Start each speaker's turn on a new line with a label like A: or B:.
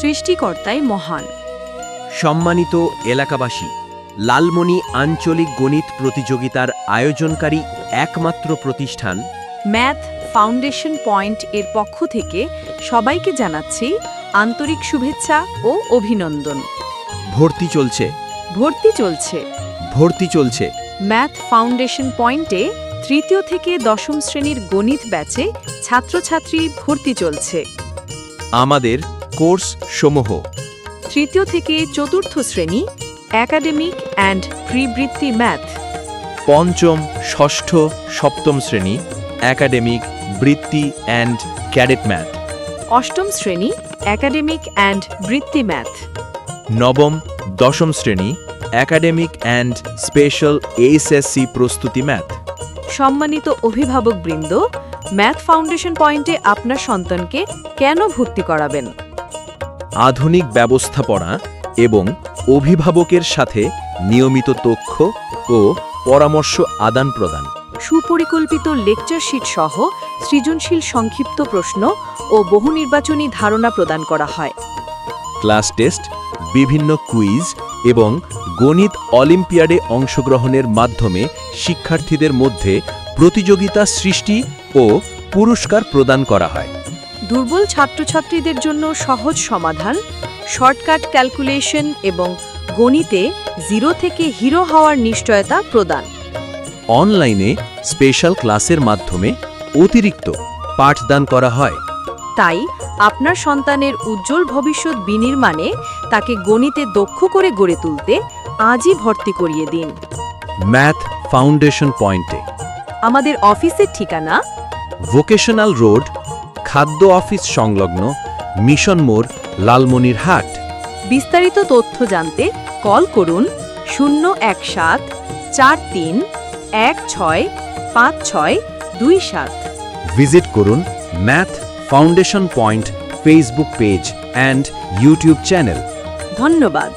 A: সৃষ্টিকর্তাই মহান।
B: সম্মানিত এলাকাবাসী লালমণি আঞ্চলিক গণিত প্রতিযোগিতার আয়োজনকারী একমাত্র প্রতিষ্ঠান
A: ম্যাথ ফাউন্ডেশন পয়েন্ট এর পক্ষ থেকে সবাইকে জানাচ্ছি আন্তরিক শুভেচ্ছা ও অভিনন্দন।
B: ভর্তি চলছে।
A: ভর্তি চলছে।
B: ভর্তি চলছে।
A: ম্যাথ ফাউন্ডেশন পয়েন্টে তৃতীয় থেকে দশম শ্রেণির গণিত ব্যাচে ছাত্রছাত্রী ভর্তি চলছে।
B: আমাদের কোর্স সমূহ।
A: তৃতীয় থেকে চতুর্থ শ্রেণি একাডেমিক অ্যান্ড প্রিবৃত্তি ম্যাথ
B: পঞ্চম ষষ্ঠ সপ্তম শ্রেণি একাডেমিক বৃত্তি অ্যান্ড ক্যাডেট ম্যাথ
A: অষ্টম শ্রেণি একাডেমিক অ্যান্ড বৃত্তি ম্যাথ
B: নবম দশম শ্রেণি একাডেমিক অ্যান্ড স্পেশাল এইচএসসি প্রস্তুতি ম্যাথ
A: সম্মানিত অভিভাবকবৃন্দ ম্যাথ ফাউন্ডেশন পয়েন্টে আপনার সন্তানকে কেন ভর্তি করাবেন?
B: আধুনিক ব্যবস্থাপনা এবং অভিভাবকের সাথে নিয়মিত তথ্য ও পরামর্শ আদান প্রদান।
A: সুপরিকল্পিত লেকচার শিট সহ সৃজনশীল সংক্ষিপ্ত প্রশ্ন ও বহুনির্বাচনী ধারণা প্রদান করা হয়।
B: ক্লাস টেস্ট বিভিন্ন কুইজ এবং গণিত অলিম্পিয়াডে অংশগ্রহণের মাধ্যমে শিক্ষার্থীদের মধ্যে প্রতিযোগিতা সৃষ্টি ও পুরস্কার প্রদান করা হয়।
A: দুর্বল ছাত্রছাত্রীদের জন্য সহজ সমাধান শর্টকাট ক্যালকুলেশন এবং গণিতে জিরো থেকে হিরো হওয়ার নিশ্চয়তা প্রদান।
B: অনলাইনে স্পেশাল ক্লাসের মাধ্যমে অতিরিক্ত পাঠদান করা হয়।
A: তাই আপনার সন্তানের উজ্জ্বল ভবিষ্যৎ বিনির্মাণে তাকে গণিতে দক্ষ করে গড়ে তুলতে আজই ভর্তি করিয়ে দিন।
B: ম্যাথ ফাউন্ডেশন পয়েন্টে।
A: আমাদের অফিসের ঠিকানা?
B: ভোকেশনাল রোড খাদ্য অফিস সংলগ্ন মিশন মোড় লালমনিরহাট।
A: বিস্তারিত তথ্য জানতে কল করুন শূন্য এক সাত চার তিন এক ছয় পাঁচ ছয় দুই সাত।
B: ভিজিট করুন math foundation point Facebook page and YouTube channel.
A: ধন্যবাদ।